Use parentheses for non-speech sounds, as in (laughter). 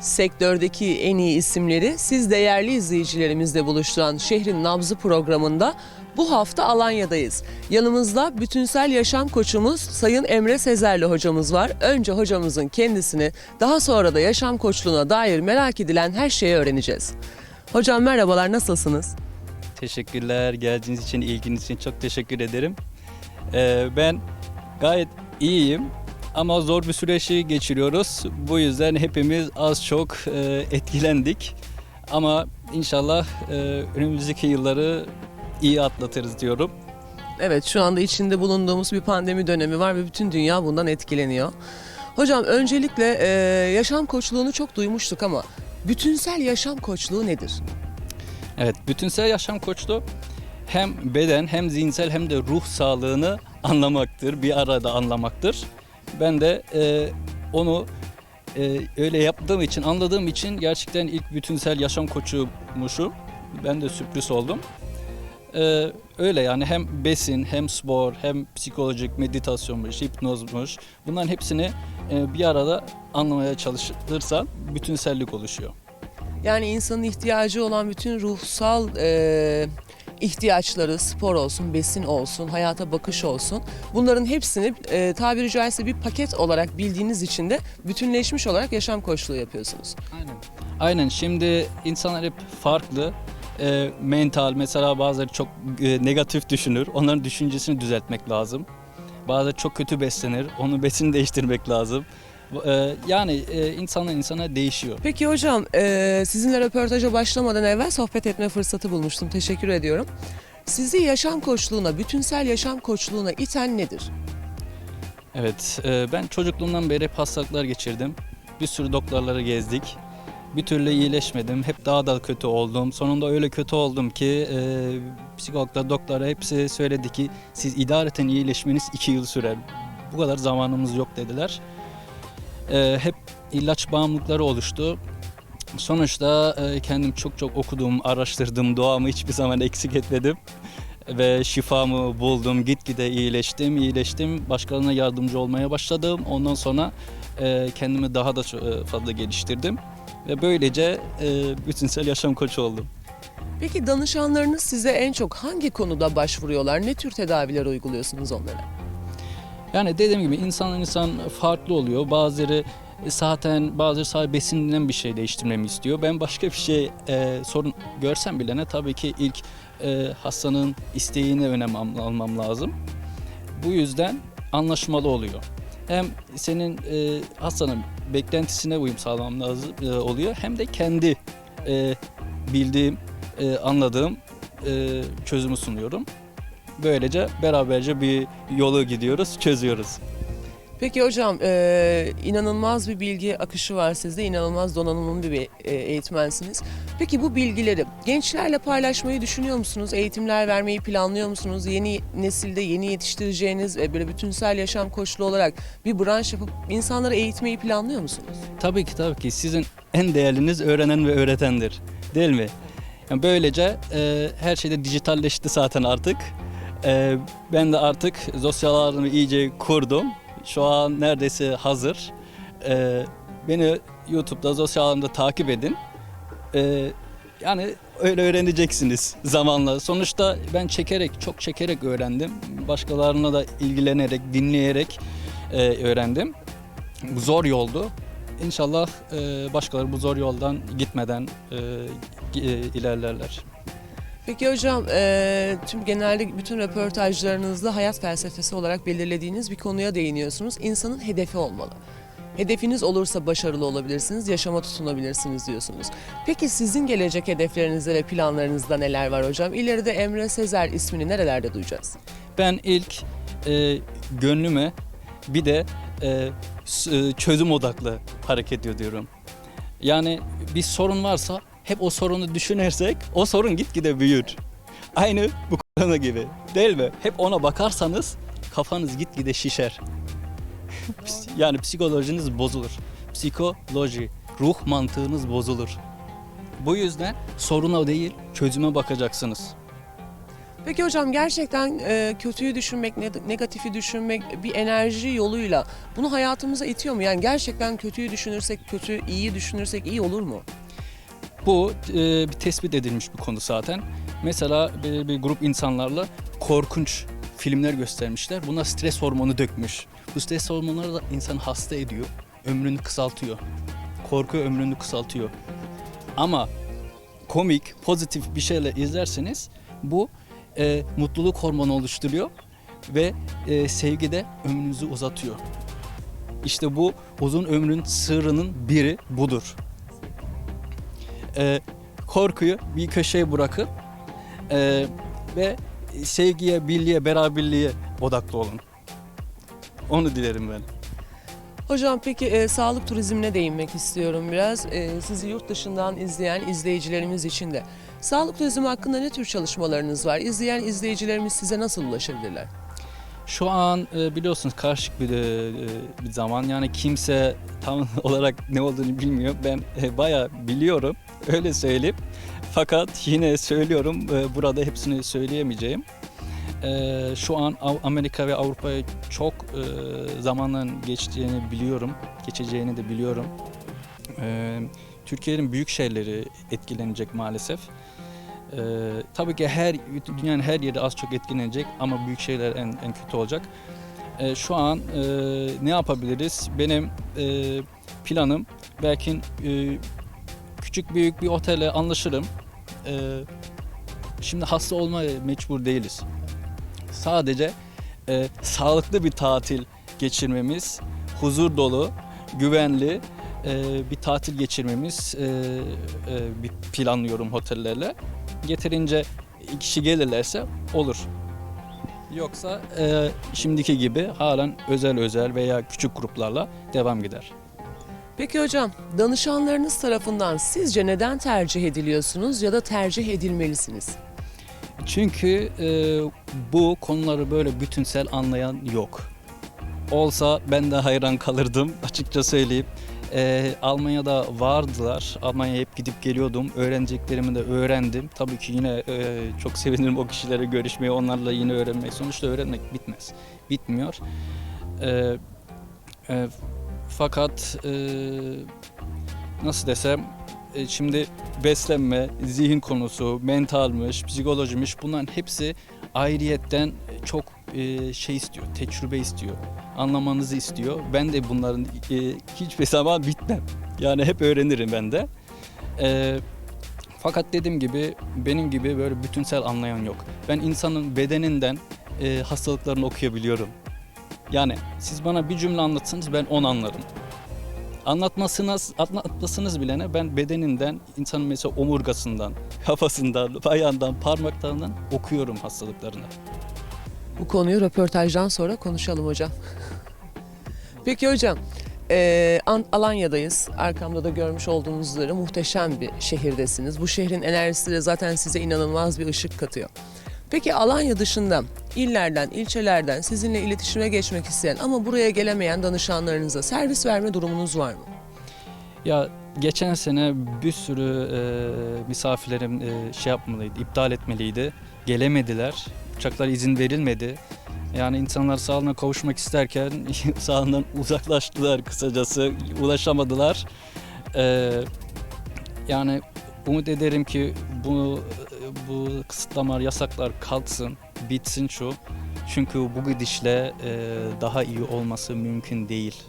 Sektördeki en iyi isimleri siz değerli izleyicilerimizle buluşturan Şehrin Nabzı programında bu hafta Alanya'dayız. Yanımızda bütünsel yaşam koçumuz Sayın Emre Sezerli hocamız var. Önce hocamızın kendisini, daha sonra da yaşam koçluğuna dair merak edilen her şeyi öğreneceğiz. Hocam merhabalar, nasılsınız? Teşekkürler. Geldiğiniz için, ilginiz için çok teşekkür ederim. Ee, ben gayet iyiyim ama zor bir süreci geçiriyoruz. Bu yüzden hepimiz az çok e, etkilendik. Ama inşallah e, önümüzdeki yılları iyi atlatırız diyorum. Evet şu anda içinde bulunduğumuz bir pandemi dönemi var ve bütün dünya bundan etkileniyor. Hocam öncelikle e, yaşam koçluğunu çok duymuştuk ama bütünsel yaşam koçluğu nedir? Evet, bütünsel yaşam koçluğu hem beden hem zihinsel hem de ruh sağlığını anlamaktır, bir arada anlamaktır. Ben de e, onu e, öyle yaptığım için, anladığım için gerçekten ilk bütünsel yaşam koçuymuşum. Ben de sürpriz oldum. E, öyle yani hem besin, hem spor, hem psikolojik meditasyonmuş, hipnozmuş bunların hepsini e, bir arada anlamaya çalışırsan bütünsellik oluşuyor. Yani insanın ihtiyacı olan bütün ruhsal e, ihtiyaçları, spor olsun, besin olsun, hayata bakış olsun. Bunların hepsini e, tabiri caizse bir paket olarak bildiğiniz için de bütünleşmiş olarak yaşam koçluğu yapıyorsunuz. Aynen. Aynen. Şimdi insanlar hep farklı. Ee, mental mesela bazıları çok e, negatif düşünür. Onların düşüncesini düzeltmek lazım. Bazıları çok kötü beslenir. Onun besini değiştirmek lazım. E, yani e, insandan insana değişiyor. Peki hocam e, sizinle röportaja başlamadan evvel sohbet etme fırsatı bulmuştum. Teşekkür ediyorum. Sizi yaşam koçluğuna, bütünsel yaşam koçluğuna iten nedir? Evet, ben çocukluğumdan beri hastalıklar geçirdim. Bir sürü doktorları gezdik. Bir türlü iyileşmedim. Hep daha da kötü oldum. Sonunda öyle kötü oldum ki e, psikologlar, doktorlar hepsi söyledi ki siz idareten iyileşmeniz iki yıl sürer. Bu kadar zamanımız yok dediler. E, hep ilaç bağımlılıkları oluştu. Sonuçta e, kendim çok çok okudum, araştırdım, doğamı hiçbir zaman eksik etmedim ve şifamı buldum. Gitgide iyileştim, iyileştim. Başkalarına yardımcı olmaya başladım. Ondan sonra e, kendimi daha da e, fazla geliştirdim. Ve böylece e, bütünsel yaşam koçu oldum. Peki danışanlarınız size en çok hangi konuda başvuruyorlar? Ne tür tedaviler uyguluyorsunuz onlara? Yani dediğim gibi insanlar insan farklı oluyor. Bazıları zaten bazıları sadece besinden bir şey değiştirmemi istiyor. Ben başka bir şey e, sorun görsem bile ne tabii ki ilk e, hastanın isteğine önem al- almam lazım. Bu yüzden anlaşmalı oluyor. Hem senin e, hastanın beklentisine uyum sağlamam lazım e, oluyor hem de kendi e, bildiğim, e, anladığım e, çözümü sunuyorum. Böylece beraberce bir yolu gidiyoruz, çözüyoruz. Peki hocam e, inanılmaz bir bilgi akışı var sizde. inanılmaz donanımlı bir e, eğitmensiniz. Peki bu bilgileri gençlerle paylaşmayı düşünüyor musunuz? Eğitimler vermeyi planlıyor musunuz? Yeni nesilde yeni yetiştireceğiniz ve böyle bütünsel yaşam koçluğu olarak bir branş yapıp insanları eğitmeyi planlıyor musunuz? Tabii ki tabii ki sizin en değerliniz öğrenen ve öğretendir. Değil mi? Yani böylece e, her şeyde dijitalleşti zaten artık. E, ben de artık sosyal ağlarımı iyice kurdum. Şu an neredeyse hazır. E, beni YouTube'da sosyal ağlarımda takip edin. E, yani öyle öğreneceksiniz zamanla. Sonuçta ben çekerek, çok çekerek öğrendim. Başkalarına da ilgilenerek, dinleyerek e, öğrendim. Zor yoldu. İnşallah e, başkaları bu zor yoldan gitmeden e, e, ilerlerler. Peki hocam e, tüm genelde bütün röportajlarınızda hayat felsefesi olarak belirlediğiniz bir konuya değiniyorsunuz. İnsanın hedefi olmalı. Hedefiniz olursa başarılı olabilirsiniz, yaşama tutunabilirsiniz diyorsunuz. Peki sizin gelecek hedeflerinizde ve planlarınızda neler var hocam? İleride Emre Sezer ismini nerelerde duyacağız? Ben ilk e, gönlüme bir de e, e, çözüm odaklı hareket ediyorum. Yani bir sorun varsa hep o sorunu düşünürsek o sorun gitgide büyür. Aynı bu konu gibi değil mi? Hep ona bakarsanız kafanız gitgide şişer. (laughs) Yani psikolojiniz bozulur. Psikoloji, ruh mantığınız bozulur. Bu yüzden soruna değil çözüme bakacaksınız. Peki hocam gerçekten e, kötüyü düşünmek, ne- negatifi düşünmek bir enerji yoluyla bunu hayatımıza itiyor mu? Yani gerçekten kötüyü düşünürsek kötü, iyiyi düşünürsek iyi olur mu? Bu e, bir tespit edilmiş bir konu zaten. Mesela bir, bir grup insanlarla korkunç filmler göstermişler. Buna stres hormonu dökmüş. Bu stres hormonları da insanı hasta ediyor. Ömrünü kısaltıyor. Korku ömrünü kısaltıyor. Ama komik, pozitif bir şeyle izlerseniz bu e, mutluluk hormonu oluşturuyor ve e, sevgide ömrünüzü uzatıyor. İşte bu uzun ömrün sırrının biri budur e, korkuyu bir köşeye bırakıp e, ve sevgiye, birliğe, beraberliğe odaklı olun. Onu dilerim ben. Hocam peki e, sağlık turizmine değinmek istiyorum biraz. E, sizi yurt dışından izleyen izleyicilerimiz için de. Sağlık turizmi hakkında ne tür çalışmalarınız var? İzleyen izleyicilerimiz size nasıl ulaşabilirler? Şu an e, biliyorsunuz karışık bir, e, bir zaman. Yani kimse tam (laughs) olarak ne olduğunu bilmiyor. Ben e, bayağı biliyorum. Öyle söyleyeyim. Fakat yine söylüyorum. e, burada hepsini söyleyemeyeceğim. E, şu an Amerika ve Avrupa'ya çok e, zamanın geçtiğini biliyorum. Geçeceğini de biliyorum. E, Türkiye'nin büyük şehirleri etkilenecek maalesef. Ee, tabii ki her dünyanın her yeri az çok etkilenecek ama büyük şeyler en, en kötü olacak. Ee, şu an e, ne yapabiliriz? Benim e, planım belki e, küçük büyük bir otele anlaşırım. Ee, şimdi hasta olmaya mecbur değiliz. Sadece e, sağlıklı bir tatil geçirmemiz, huzur dolu, güvenli e, bir tatil geçirmemiz e, e, bir planlıyorum otellerle. Yeterince kişi gelirlerse olur. Yoksa e, şimdiki gibi halen özel özel veya küçük gruplarla devam gider. Peki hocam, danışanlarınız tarafından sizce neden tercih ediliyorsunuz ya da tercih edilmelisiniz? Çünkü e, bu konuları böyle bütünsel anlayan yok. Olsa ben de hayran kalırdım açıkça söyleyeyim. E, Almanya'da vardılar. Almanya'ya hep gidip geliyordum. Öğreneceklerimi de öğrendim. Tabii ki yine e, çok sevinirim o kişilere görüşmeyi, onlarla yine öğrenmek. Sonuçta öğrenmek bitmez. Bitmiyor. E, e, fakat e, nasıl desem e, şimdi beslenme, zihin konusu, mentalmiş, psikolojiymiş bunların hepsi ayrıyetten çok e, şey istiyor, tecrübe istiyor. Anlamanızı istiyor. Ben de bunların e, hiçbir zaman bitmem. Yani hep öğrenirim ben de. E, fakat dediğim gibi benim gibi böyle bütünsel anlayan yok. Ben insanın bedeninden e, hastalıklarını okuyabiliyorum. Yani siz bana bir cümle anlatsanız ben onu anlarım. Anlatmasınız, anlatmasınız bilene ben bedeninden, insanın mesela omurgasından, kafasından, ayağından, parmaklarından okuyorum hastalıklarını. Bu konuyu röportajdan sonra konuşalım hocam. Peki hocam, An- Alanya'dayız. Arkamda da görmüş olduğunuz üzere muhteşem bir şehirdesiniz. Bu şehrin enerjisi de zaten size inanılmaz bir ışık katıyor. Peki Alanya dışında illerden, ilçelerden sizinle iletişime geçmek isteyen ama buraya gelemeyen danışanlarınıza servis verme durumunuz var mı? Ya geçen sene bir sürü e, misafirlerim e, şey yapmalıydı, iptal etmeliydi. Gelemediler. Uçaklara izin verilmedi. Yani insanlar sağlığına kavuşmak isterken (laughs) sağlığından uzaklaştılar kısacası. Ulaşamadılar. E, yani umut ederim ki bu bu kısıtlamalar, yasaklar kalksın, bitsin şu. Çünkü bu gidişle e, daha iyi olması mümkün değil.